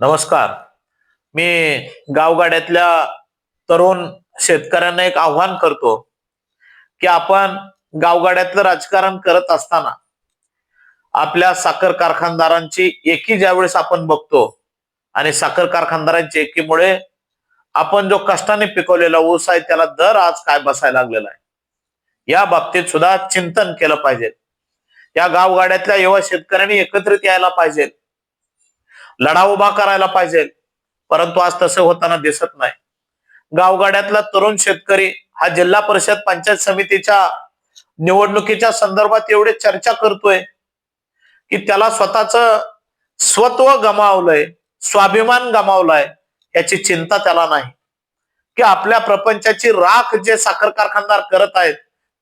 नमस्कार. मी गावगाड्यातल्या तरुण शेतकऱ्यांना एक आव्हान करतो की आपण गावगाड्यातलं राजकारण करत असताना आपल्या साखर कारखानदारांची एकी ज्यावेळेस आपण बघतो आणि साखर कारखानदारांची एकीमुळे आपण जो कष्टाने पिकवलेला ऊस आहे त्याला दर आज काय बसायला लागलेला आहे? या बाबतीत सुद्धा चिंतन केलं पाहिजे. या गावगाड्यातल्या युवा शेतकऱ्यांनी एकत्रित यायला पाहिजे. लढा उभा करायला पाहिजे. परंतु आज तसं होताना दिसत नाही. गावगाड्यातला तरुण शेतकरी हा जिल्हा परिषद पंचायत समितीच्या निवडणुकीच्या संदर्भात एवढे चर्चा करतोय की त्याला स्वतःच स्वत्व गमावलंय स्वाभिमान गमावलाय याची चिंता त्याला नाही. की आपल्या प्रपंचाची राख जे साखर कारखानदार करत आहेत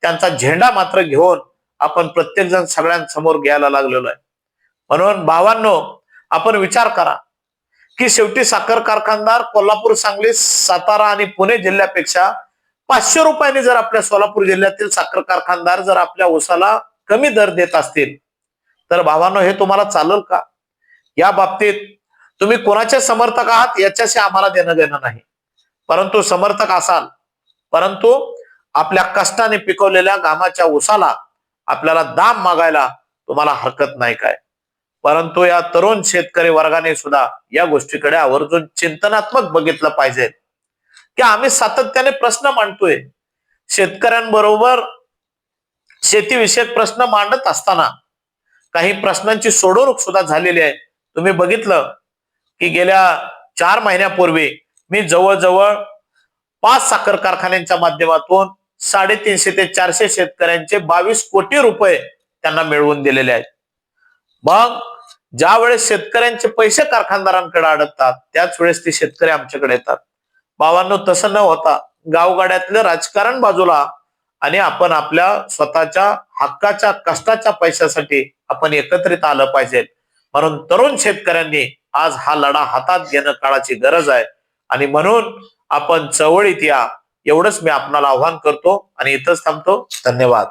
त्यांचा झेंडा मात्र घेऊन आपण प्रत्येकजण सगळ्यांसमोर घ्यायला लागलेलो आहे. म्हणून भावांनो आपण विचार करा की शेवटी साखर कारखानदार कोल्हापूर सांगली सातारा आणि पुणे जिल्ह्यापेक्षा पाचशे रुपयांनी जर आपल्या सोलापूर जिल्ह्यातील साखर कारखानदार जर आपल्या ऊसाला कमी दर देत असतील तर भावांनो हे तुम्हाला चालेल का? या बाबतीत तुम्ही कोणाचे समर्थक आहात याच्याशी आम्हाला देणं देणं नाही. परंतु समर्थक असाल परंतु आपल्या कष्टाने पिकवलेल्या घामाच्या ऊसाला आपल्याला दाम मागायला तुम्हाला हरकत नाही काय? परंतु या तरुण शेतकरी वर्गाने सुद्धा या गोष्टीकडे आवर्जून चिंतनात्मक बघितलं पाहिजे. की आम्ही सातत्याने प्रश्न मांडतोय. शेतकऱ्यांबरोबर शेतीविषयक प्रश्न मांडत असताना काही प्रश्नांची सोडवणूक सुद्धा झालेली आहे. तुम्ही बघितलं की गेल्या चार महिन्यापूर्वी मी जवळजवळ पाच साखर कारखान्यांच्या माध्यमातून साडेतीनशे ते चारशे शेतकऱ्यांचे बावीस कोटी रुपये त्यांना मिळवून दिलेले आहेत. मग ज्या वेळेस शेतकऱ्यांचे पैसे कारखानदारांकडे अडकतात त्याच वेळेस ते शेतकरी आमच्याकडे येतात. बाबांनो तसं न होता गावगाड्यातलं राजकारण बाजूला आणि आपण आपल्या स्वतःच्या हक्काच्या कष्टाच्या पैशासाठी आपण एकत्रित आलं पाहिजे. म्हणून तरुण शेतकऱ्यांनी आज हा लढा हातात घेणं काळाची गरज आहे. आणि म्हणून आपण चवळीत या. एवढंच मी आपणाला आव्हान करतो आणि इथंच थांबतो. धन्यवाद.